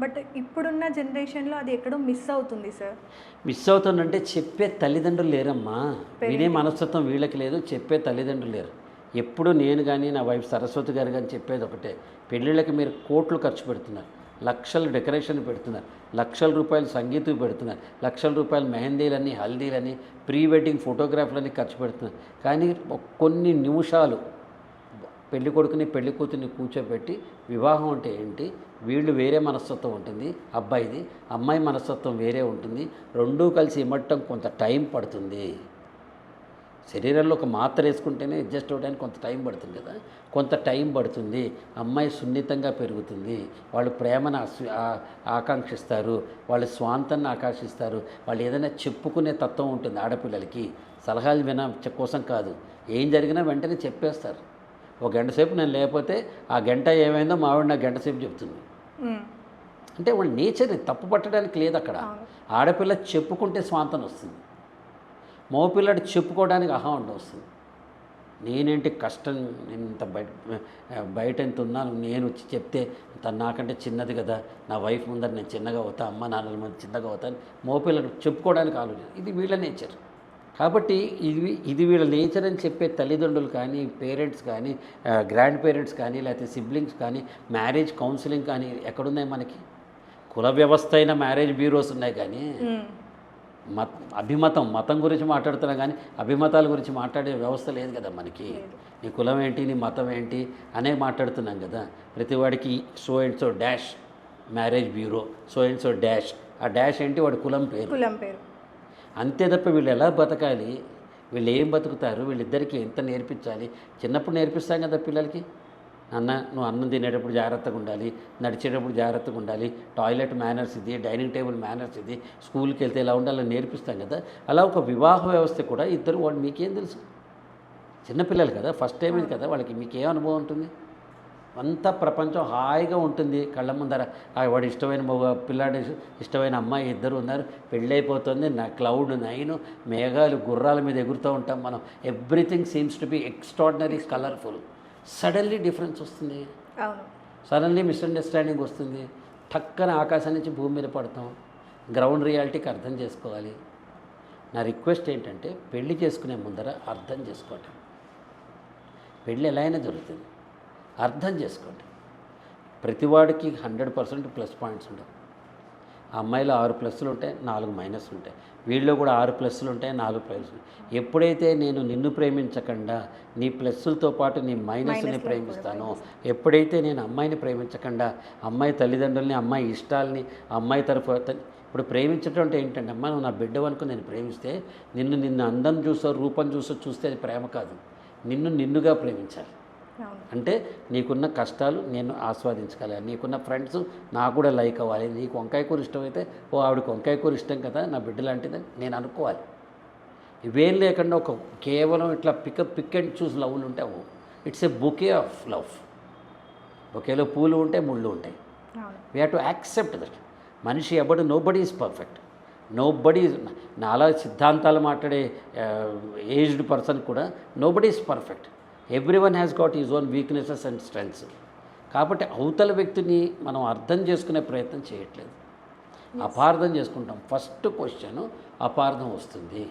But ఇప్పుడున్న జనరేషన్లో అది ఎక్కడో మిస్ అవుతుంది సార్. మిస్ అవుతుందంటే చెప్పే తల్లిదండ్రులు లేరమ్మా. వినే మనస్తత్వం వీళ్ళకి లేదు చెప్పే తల్లిదండ్రులు లేరు. ఎప్పుడు నేను కానీ నా వైఫ్ సరస్వతి గారు కానీ చెప్పేది ఒకటే పెళ్ళిళ్ళకి మీరు కోట్లు ఖర్చు పెడుతున్నారు లక్షలు డెకరేషన్ పెడుతున్నారు లక్షల రూపాయలు సంగీతం పెడుతున్నారు లక్షల రూపాయలు మెహందీలని హల్దీలని ప్రీ వెడ్డింగ్ ఫోటోగ్రాఫ్లని ఖర్చు పెడుతున్నారు. కానీ కొన్ని నిమిషాలు పెళ్ళి కొడుకుని పెళ్ళి కూతుర్ని కూర్చోబెట్టి వివాహం అంటే ఏంటి? వీళ్ళు వేరే మనస్తత్వం ఉంటుంది అబ్బాయిది అమ్మాయి మనస్తత్వం వేరే ఉంటుంది రెండూ కలిసి ఇమ్మటం కొంత టైం పడుతుంది. శరీరంలో ఒక మాత్ర వేసుకుంటేనే అడ్జస్ట్ అవ్వడానికి కొంత టైం పడుతుంది కదా? కొంత టైం పడుతుంది అమ్మాయి సున్నితంగా పెరుగుతుంది వాళ్ళు ప్రేమను ఆకాంక్షిస్తారు వాళ్ళు స్వాంతాన్ని ఆకాంక్షిస్తారు వాళ్ళు ఏదైనా చెప్పుకునే తత్వం ఉంటుంది ఆడపిల్లలకి. సలహాలు విన కోసం కాదు ఏం జరిగినా వెంటనే చెప్పేస్తారు. ఒక గంట సేపు నేను లేకపోతే ఆ గంట ఏమైందో మావిడ నాకు గంట సేపు చెప్తుంది. అంటే వాళ్ళ నేచర్ తప్పు పట్టడానికి లేదు అక్కడ. ఆడపిల్ల చెప్పుకుంటే స్వాంతం వస్తుంది. మగపిల్లడు చెప్పుకోవడానికి అహం వస్తుంది. నేనేంటి కష్టం నేను ఇంత బయట బయట ఎంత ఉన్నాను నేను వచ్చి చెప్తే తను నాకంటే చిన్నది కదా నా వైఫ్ ముందర నేను చిన్నగా అవుతా అమ్మ నాన్నల ముందు చిన్నగా అవుతాను మగపిల్లడు చెప్పుకోవడానికి ఆలోచన ఇది వీళ్ళ నేచర్. కాబట్టి ఇది ఇది వీళ్ళ నేచర్ అని చెప్పే తల్లిదండ్రులు కానీ పేరెంట్స్ కానీ గ్రాండ్ పేరెంట్స్ కానీ లేకపోతే సిబ్లింగ్స్ కానీ మ్యారేజ్ కౌన్సిలింగ్ కానీ ఎక్కడున్నాయి మనకి? కుల వ్యవస్థ అయిన మ్యారేజ్ బ్యూరోస్ ఉన్నాయి కానీ. మత అభిమతం మతం గురించి మాట్లాడుతున్నాం కానీ అభిమతాల గురించి మాట్లాడే వ్యవస్థ లేదు కదా మనకి? నీ కులం ఏంటి నీ మతం ఏంటి అనే మాట్లాడుతున్నాం కదా. ప్రతివాడికి so and so dash marriage bureau so and so dash. ఆ డాష్ ఏంటి? వాడి కులం పేరు. కులం పేరు. అంతే తప్ప వీళ్ళు ఎలా బతకాలి? వీళ్ళు ఏం బతుకుతారు? వీళ్ళిద్దరికీ ఎంత నేర్పించాలి? చిన్నప్పుడు నేర్పిస్తాం కదా పిల్లలకి. అన్న నువ్వు అన్నం తినేటప్పుడు జాగ్రత్తగా ఉండాలి. నడిచేటప్పుడు జాగ్రత్తగా ఉండాలి. టాయిలెట్ మేనర్స్ ఇది డైనింగ్ టేబుల్ మేనర్స్ ఇది. స్కూల్కి వెళ్తే ఎలా ఉండాలని నేర్పిస్తాం కదా. అలా ఒక వివాహ వ్యవస్థ కూడా ఇద్దరు వాళ్ళు మీకేం తెలుసు? చిన్నపిల్లలు కదా ఫస్ట్ టైం ఇది కదా వాళ్ళకి మీకేం అనుభవం ఉంటుంది? అంతా ప్రపంచం హాయిగా ఉంటుంది. కళ్ళ ముందర ఆ వాడు ఇష్టమైన మగ పిల్లాడి ఇష్టమైన అమ్మాయి ఇద్దరు ఉన్నారు. పెళ్ళైపోతుంది. నా క్లౌడ్ నైన్ మేఘాలు గుర్రాల మీద ఎగురుతూ ఉంటాం మనం. Everything seems to be extraordinary colourful. Suddenly difference వస్తుంది. సడన్లీ మిస్అండర్స్టాండింగ్ వస్తుంది. టక్కన ఆకాశం నుంచి భూమి మీద పడతాం. గ్రౌండ్ రియాలిటీకి అర్థం చేసుకోవాలి. నా రిక్వెస్ట్ ఏంటంటే పెళ్ళి చేసుకునే ముందర అర్థం చేసుకోండి పెళ్ళి ఎలా అయినా జరుగుతుంది. అర్థం చేసుకోండి. ప్రతివాడికి హండ్రెడ్ పర్సెంట్ ప్లస్ పాయింట్స్ ఉండవు ఆ అమ్మాయిలో ఆరు ప్లస్లు ఉంటాయి నాలుగు మైనస్లు ఉంటాయి. వీళ్ళలో కూడా ఆరు ప్లస్లు ఉంటాయి నాలుగు ప్లస్ ఎప్పుడైతే నేను నిన్ను ప్రేమించకుండా నీ ప్లస్లతో పాటు నీ మైనస్ని ప్రేమిస్తానో ఎప్పుడైతే నేను అమ్మాయిని ప్రేమించకుండా అమ్మాయి తల్లిదండ్రుల్ని అమ్మాయి ఇష్టాలని అమ్మాయి తరఫు అతని- ఇప్పుడు ప్రేమించడం అంటే ఏంటంటే అమ్మ నువ్వు నా బిడ్డ వరకు నేను ప్రేమిస్తే నిన్ను నిన్ను అందం చూసో రూపం చూసో చూస్తే అది ప్రేమ కాదు. నిన్ను నిన్నుగా ప్రేమించాలి. అంటే నీకున్న కష్టాలు నేను ఆస్వాదించగలను నీకున్న ఫ్రెండ్స్ నాకు కూడా లైక్ అవ్వాలి. నీకు వంకాయ కూర ఇష్టమైతే ఓ ఆవిడకి వంకాయ కూర ఇష్టం కదా నా బిడ్డ లాంటిదని నేను అనుకోవాలి. ఇవేం లేకుండా ఒక కేవలం ఇట్లా పికప్ పిక్ అండ్ చూస్ లవ్లు ఉంటావు it's a bouquet of love. బొకేలో పూలు ఉంటాయి ముళ్ళు ఉంటాయి. We have to accept that మనిషి ఎవడు nobody is perfect nobody నాలా సిద్ధాంతాలు మాట్లాడే ఏజ్డ్ పర్సన్ కూడా nobody is perfect everyone has got is own weaknesses and strengths కాబట్టి అవతల వ్యక్తిని మనం అర్థం చేసుకునే ప్రయత్నం చేయట్లేదు. అపార్థం చేసుకుంటాం. ఫస్ట్ క్వశ్చన్ అపార్థం వస్తుంది.